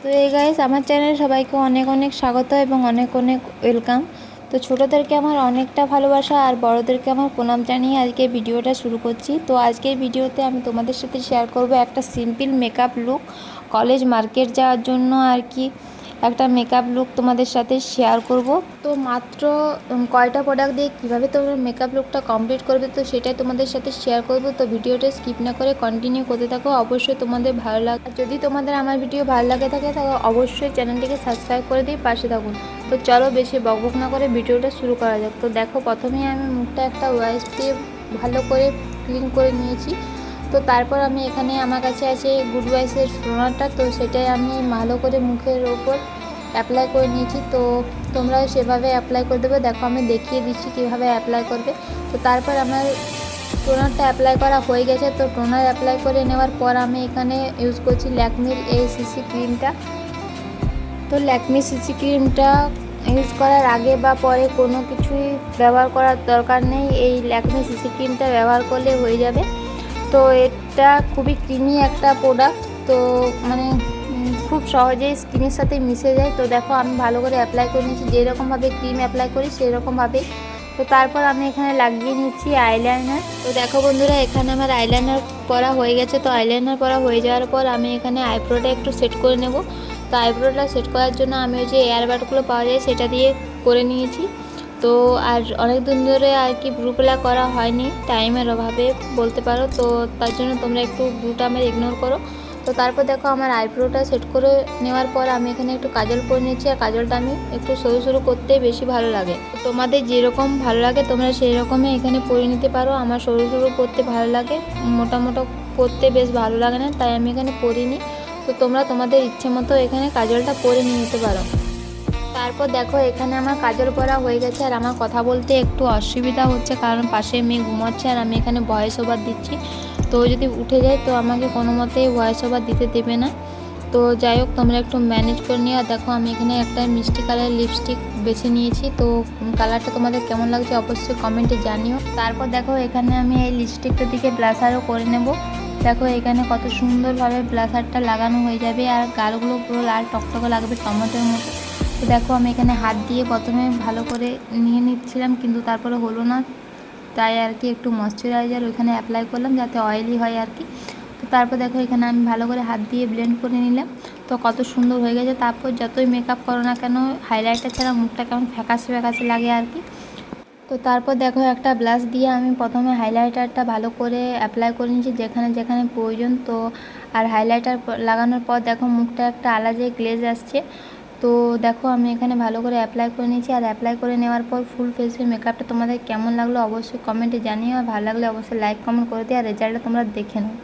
তো এই গাইস আমার চ্যানেলে সবাইকে অনেক অনেক স্বাগত এবং অনেক অনেক ওয়েলকাম তো ছোটোদেরকে আমার অনেকটা ভালোবাসা আর বড়োদেরকে আমার প্রণাম জানিয়ে আজকে ভিডিওটা শুরু করছি। তো আজকের ভিডিওতে আমি তোমাদের সাথে শেয়ার করব একটা simple makeup look college market যাওয়ার জন্য আর কি। একটা মেকআপ লুক তোমাদের সাথে শেয়ার করব। তো মাত্র কয়টা প্রোডাক্ট দিয়ে কীভাবে তোমরা মেকআপ লুকটা কমপ্লিট করবে তো সেটাই তোমাদের সাথে শেয়ার করব। তো ভিডিওটা স্কিপ না করে কন্টিনিউ করতে থাকো, অবশ্যই তোমাদের ভালো লাগে যদি তোমাদের আমার ভিডিও ভালো লাগে থাকে, তাহলে অবশ্যই চ্যানেলটিকে সাবস্ক্রাইব করে দিয়ে পাশে থাকুন। তো চলো বেশি বকবক না করে ভিডিওটা শুরু করা যাক। তো দেখো, প্রথমেই আমি মুখটা একটা ওয়াইস দিয়ে ভালো করে ক্লিন করে নিয়েছি। তো তারপর আমি এখানে আমার কাছে আছে গুড ওয়াইসের টোনারটা তো সেটাই আমি ভালো করে মুখের ওপর অ্যাপ্লাই করে নিয়েছি, তো তোমরাও সেভাবে অ্যাপ্লাই করে দেবে। দেখো, আমি দেখিয়ে দিচ্ছি কীভাবে অ্যাপ্লাই করবে। তো তারপর আমার টোনারটা অ্যাপ্লাই করা হয়ে গেছে। তো টোনার অ্যাপ্লাই করে নেওয়ার পর আমি এখানে ইউজ করছি ল্যাকমির এই সিসি ক্রিমটা তো ল্যাকমি সিসি ক্রিমটা ইউজ করার আগে বা পরে কোনো কিছুই ব্যবহার করার দরকার নেই। এই ল্যাকমি সিসি ক্রিমটা ব্যবহার করলে হয়ে যাবে। তো এটা খুবই ক্রিমি একটা প্রোডাক্ট তো মানে খুব সহজেই স্কিনের সাথে মিশে যায়। তো দেখো, আমি ভালো করে অ্যাপ্লাই করে নিয়েছি। যেরকমভাবে ক্রিম অ্যাপ্লাই করি সেরকমভাবে তো তারপর আমি এখানে লাগিয়ে নিচ্ছি আইলাইনার তো দেখো বন্ধুরা, এখানে আমার আইলাইনার পরা হয়ে গেছে। তো আইলাইনার পরা হয়ে যাওয়ার পর আমি এখানে আইব্রোটা একটু সেট করে নেব। তো আইব্রোটা সেট করার জন্য আমি ওই যে এয়ারবাডগুলো পাওয়া যায়, সেটা দিয়ে করে নিয়েছি। তো আর অনেক দিন ধরে আর কি ব্রুগুলা করা হয়নি টাইমের অভাবে বলতে পারো। তো তার জন্য তোমরা একটু ব্রুটা আমার ইগনোর করো। তো তারপর দেখো আমার আইব্রোটা সেট করে নেওয়ার পর আমি এখানে একটু কাজল পরে নিয়েছি। আর কাজলটা আমি একটু সরু সরু করতেই বেশি ভালো লাগে। তোমাদের যেরকম ভালো লাগে, তোমরা সেই রকমই এখানে পরে নিতে পারো। আমার সরু সরু করতে ভালো লাগে, মোটা মোটা করতে বেশ ভালো লাগে না, তাই আমি এখানে পরিনি। তো তোমরা তোমাদের ইচ্ছে মতো এখানে কাজলটা পরে নিয়ে নিতে পারো। তারপর দেখো, এখানে আমার কাজল করা হয়ে গেছে আর আমার কথা বলতে একটু অসুবিধা হচ্ছে, কারণ পাশে মেয়ে ঘুমাচ্ছে আর আমি এখানে ভয়েস ওভার দিচ্ছি। তো যদি উঠে যায়, তো আমাকে কোনো মতেই ভয়েস ওভার দিতে দেবে না। তো যাই হোক, তোমরা একটু ম্যানেজ করে নিও। আর দেখো, আমি এখানে একটা মিষ্টি কালার লিপস্টিক বেছে নিয়েছি। তো কালারটা তোমাদের কেমন লাগছে অবশ্যই কমেন্টে জানিও। তারপর দেখো, এখানে আমি এই লিপস্টিকটার দিকে ব্লাসারও করে নেব। দেখো, এখানে কত সুন্দরভাবে ব্লাসারটা লাগানো হয়ে যাবে। আর গালগুলো পুরো লাল টকটকে লাগবে, টমেটোর মতো। তো দেখো আমি এখানে হাত দিয়ে প্রথমে ভালো করে নিয়ে নিচ্ছিলাম, কিন্তু তারপরে হলো না। তাই আর কি একটু ময়শ্চারাইজার ওইখানে অ্যাপ্লাই করলাম যাতে অয়েলি হয় আর কি। তো তারপর দেখো এখানে আমি ভালো করে হাত দিয়ে ব্লেন্ড করে নিলাম। তো কত সুন্দর হয়ে গেছে। তারপর যতই মেকআপ করো না কেন হাইলাইটার ছাড়া মুখটা কেমন ফ্যাকাশে ফ্যাকাশে লাগে আর কি। তো তারপর দেখো একটা ব্লাশ দিয়ে আমি প্রথমে হাইলাইটারটা ভালো করে অ্যাপ্লাই করে নিয়েছি যেখানে যেখানে প্রয়োজন। তো আর হাইলাইটার লাগানোর পর দেখো মুখটা একটা আলাদা গ্লেজ আসছে। তো দেখো, আমি এখানে ভালো করে অ্যাপ্লাই করে নিয়েছি। আর অ্যাপ্লাই করে নেওয়ার পর ফুল ফেসের মেকআপটা তোমাদের কেমন লাগল অবশ্যই কমেন্টে জানিও। আর ভালো লাগলে অবশ্যই লাইক কমেন্ট করে দিও। আর রেজাল্টটা তোমরা দেখে নাও।